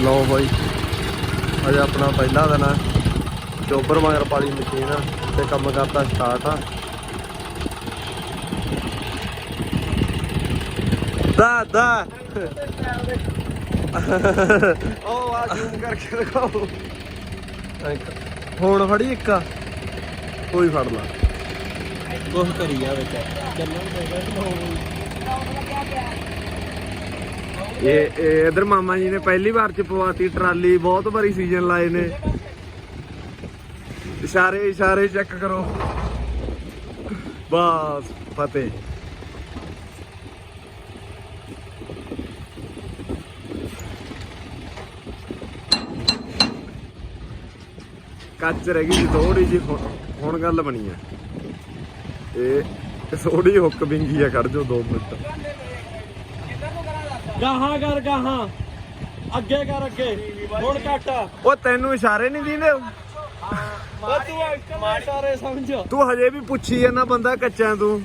ਲਓ ਬਾਈ। ਅਜੇ ਆਪਣਾ ਪਹਿਲਾ ਦਿਨ ਆ। ਚੋਬਰ ਮਗਰ ਪਾਲੀ ਮਸ਼ੀਨ ਤੇ ਕੰਮ ਕਰਤਾ ਸਟਾਰਟ ਆ। ਦਾ ਦਾ ਉਹ ਆ ਜ਼ੂਮ ਕਰਕੇ ਦਿਖਾਓ। ਹੁਣ ਫੜੀ ਇੱਕ ਆ। ਕੋਈ ਫੜ ਲਾ। ਕੁਛ ਕਰੀ ਜਾ ਵਿੱਚ ਚੱਲਣ ਇਹ ਇਹ ਇਧਰ ਮਾਮਾ ਜੀ ਨੇ ਪਹਿਲੀ ਵਾਰ ਚ ਪਵਾਤੀ ਟਰਾਲੀ, ਬਹੁਤ ਵਾਰੀ ਸੀਜ਼ਨ ਲਾਏ ਨੇ। ਇਸ਼ਾਰੇ ਇਸ਼ਾਰੇ ਚੈੱਕ ਕਰੋ। ਬਸ, ਫਤਿਹ। ਕੱਚ ਰਹਿ ਗਈ ਥੋੜੀ ਜੀ ਹੁਣ ਗੱਲ ਬਣੀ ਆ। ਇਹ ਥੋੜੀ ਹੁੱਕ ਬਿੰਗੀ ਆ ਕੱਢ ਜੋ 2 ਮਿੰਟ। ਗਾਹਾਂ ਕਰ ਗਾਹਾਂ। ਅੱਗੇ ਕਰ ਅੱਗੇ। ਹੁਣ ਕੱਟ ਉਹ ਤੈਨੂੰ ਇਸ਼ਾਰੇ ਨਹੀਂ ਦਿੰਦੇ? ਉਹ ਤੂੰ ਮਾੜੀ ਸਾਰੇ ਸਮਝ। ਤੂੰ ਹਜੇ ਵੀ ਪੁੱਛੀ ਜਾਂਦਾ ਬੰਦਾ ਕੱਚਾ ਤੂੰ।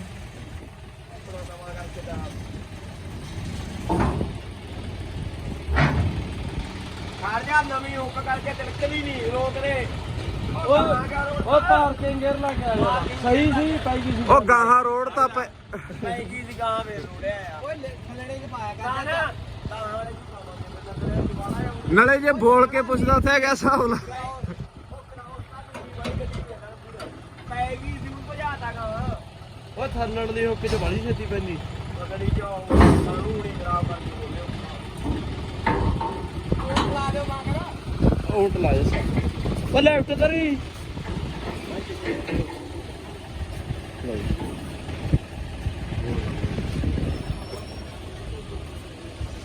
ਖੜ ਜਾ ਨਵੀਂ ਹੁੱਕ ਕਰਕੇ ਤਿਲਕਦੀ ਨਹੀਂ ਰੋਕ ਦੇ। ਉਹ ਉਹ ਪਾਰਕਿੰਗ ਗੇਅਰ ਲਾ ਕੇ ਆ ਜਾ ਸਹੀ ਸੀ ਪਾਈ ਗਈ ਸੀ। ਉਹ ਗਾਹਾਂ ਰੋਡ ਤਾਂ ਪੈ ਪਾਈ ਗਈ ਸੀ ਗਾਂ ਵੇ ਰੋੜਿਆ ਆ। ਓਏ ਥਲੜੇ ਚ ਪਾਇਆ ਕਰ। ਨਾਲੇ ਜੇ ਬੋਲ ਕੇ ਪੁੱਛਦਾ ਉੱਥੇ ਗਿਆ ਹਿਸਾਬ ਲਾ ਪੈ ਗਈ ਸੀ ਉਹ ਭਜਾਤਾ ਗਾ ਉਹ ਥੱਲੜ ਦੀ ਹੁੱਕ ਚ ਬੜੀ ਛੇਤੀ ਪੈਂਦੀ। ਪਕੜੀ ਜੋ ਸਾਨੂੰ ਹੁਣੀ ਖਰਾਬ ਕਰਦੀ ਬੋਲਿਓ ਉਹ ਲਾ ਦਿਓ ਮੰਗਰਾ ਉਲਟ ਲਾ ਜਾ ਉਹ ਲੈਫਟ ਕਰੀ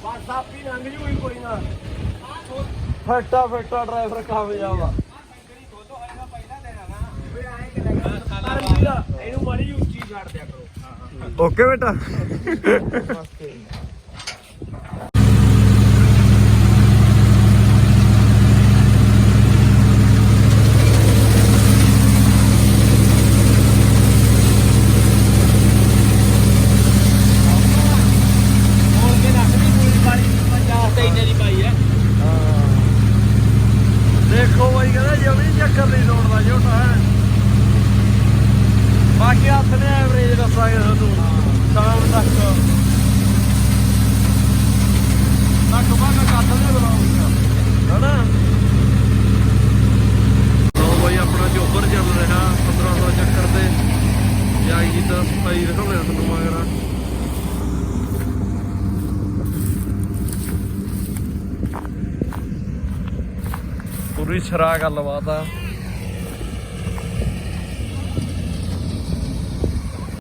ਬਸ ਆਪੀ ਲੰਘ ਜੂਗੀ ਕੋਈ ਨਾ। ਫਟਾ ਫਟਾ ਡਰਾਈਵਰ ਕਾਮਯਾਬ ਆ ਇਹਨੂੰ ਮਾੜੀ ਉੱਚੀ ਛੱਡ ਦਿਆ ਕਰੋ। ਓਕੇ ਬੇਟਾ ਹੋਰ ਕੇ ਰੱਖ ਵੀ ਪੂਰੀ ਪਾਣੀ 50 ਤੇ ਇੰਨੇ ਦੀ ਪਾਈ ਹੈ ਦੇਖੋ ਬਾਈ ਕਹਿੰਦਾ ਜਮੀ ਚੱਕਰ ਨਹੀਂ ਤੋੜਦਾ ਝੋਟਾ ਹੈ ਬਾਕੀ ਹੱਥ ਐਵਰੇਜ ਦੱਸਾਂਗੇ ਤੁਹਾਨੂੰ ਸ਼ਾਮ ਤੱਕ। ਤੱਕ ਕੱਟ ਦੇ ਬਲਾਉਂਗਾ ਹਨਾ? ਲੋ ਬਾਈ, ਆਪਣਾ ਚੋਬਰ ਚੱਲ ਰਿਹਾ 1500 ਚੱਕਰ ਤੇ। ਜਾਈ ਜੀ ਤਾਂ ਸਫ਼ਾਈ ਦਿਖਾਉਣਾ ਤੁਹਾਨੂੰ ਮਗਰ। ਪੂਰੀ ਛਰਾ ਗੱਲਬਾਤ ਆ।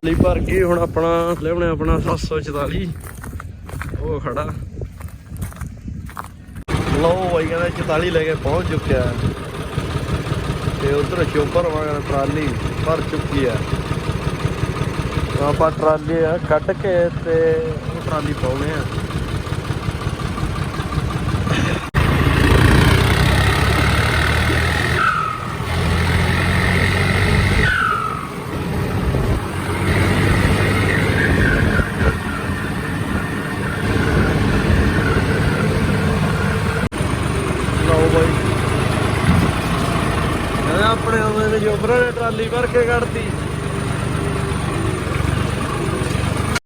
ਲਈ ਭਰ ਗਈ ਹੁਣ ਆਪਣਾ ਲਿਆਉਣੇ ਆਪਣਾ 744 ਉਹ ਖੜਾ। ਲਓ ਬਾਈ ਕਹਿੰਦਾ 44 ਲੈ ਕੇ ਪਹੁੰਚ ਚੁੱਕਿਆ। ਤੇ ਉਧਰ ਸ਼ੋਪਰ ਵਾਂਗ ਟਰਾਲੀ ਭਰ ਚੁੱਕੀ ਆ। ਆਪਾਂ ਟਰਾਲੀ ਆ ਕੱਢ ਕੇ ਤੇ ਉਹ ਟਰਾਲੀ ਪਾਉਣੇ ਆ ਲਓ ਬਾਈ ਕਹਿੰਦਾ ਆਪਣੇ ਆਉਂਦੇ ਨੇ ਜੋਬਰਾਂ ਨੇ ਟਰਾਲੀ ਭਰ ਕੇ ਕੱਢਤੀ।